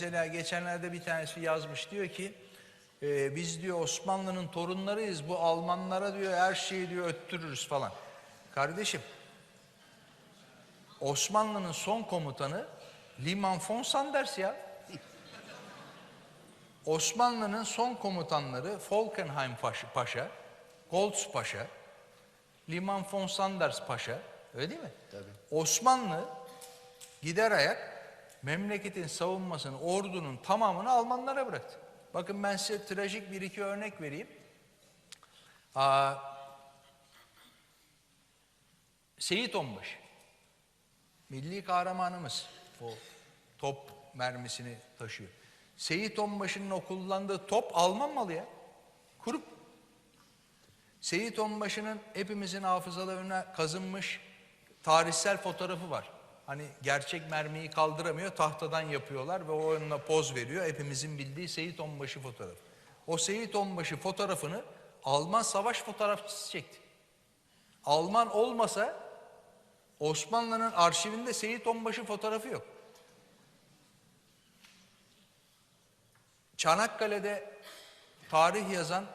Mesela geçenlerde bir tanesi yazmış diyor ki e, biz diyor Osmanlı'nın torunlarıyız bu Almanlara diyor her şeyi diyor öttürürüz falan. Kardeşim Osmanlı'nın son komutanı Liman von Sanders ya. Osmanlı'nın son komutanları Falkenhayn Paşa, Goltz Paşa, Liman von Sanders Paşa öyle değil mi? Tabii. Osmanlı gider ayak memleketin savunmasını, ordunun tamamını Almanlara bıraktı. Bakın ben size trajik bir iki örnek vereyim. Aa, Seyit Onbaşı, milli kahramanımız, o top mermisini taşıyor. Seyit Onbaşı'nın o kullandığı top Alman malı ya. Kurup. Seyit Onbaşı'nın hepimizin hafızalarına kazınmış tarihsel fotoğrafı var. Hani gerçek mermiyi kaldıramıyor, tahtadan yapıyorlar ve o onunla poz veriyor. Hepimizin bildiği Seyit Onbaşı fotoğrafı. O Seyit Onbaşı fotoğrafını Alman savaş fotoğrafçısı çekti. Alman olmasa Osmanlı'nın arşivinde Seyit Onbaşı fotoğrafı yok. Çanakkale'de tarih yazan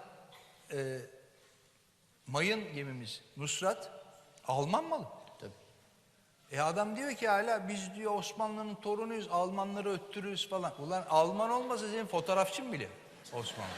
e, mayın gemimiz Nusrat Alman malı. E adam diyor ki hala biz diyor Osmanlı'nın torunuyuz, Almanları öttürürüz falan. Ulan Alman olmasa senin fotoğrafçın bile Osmanlı.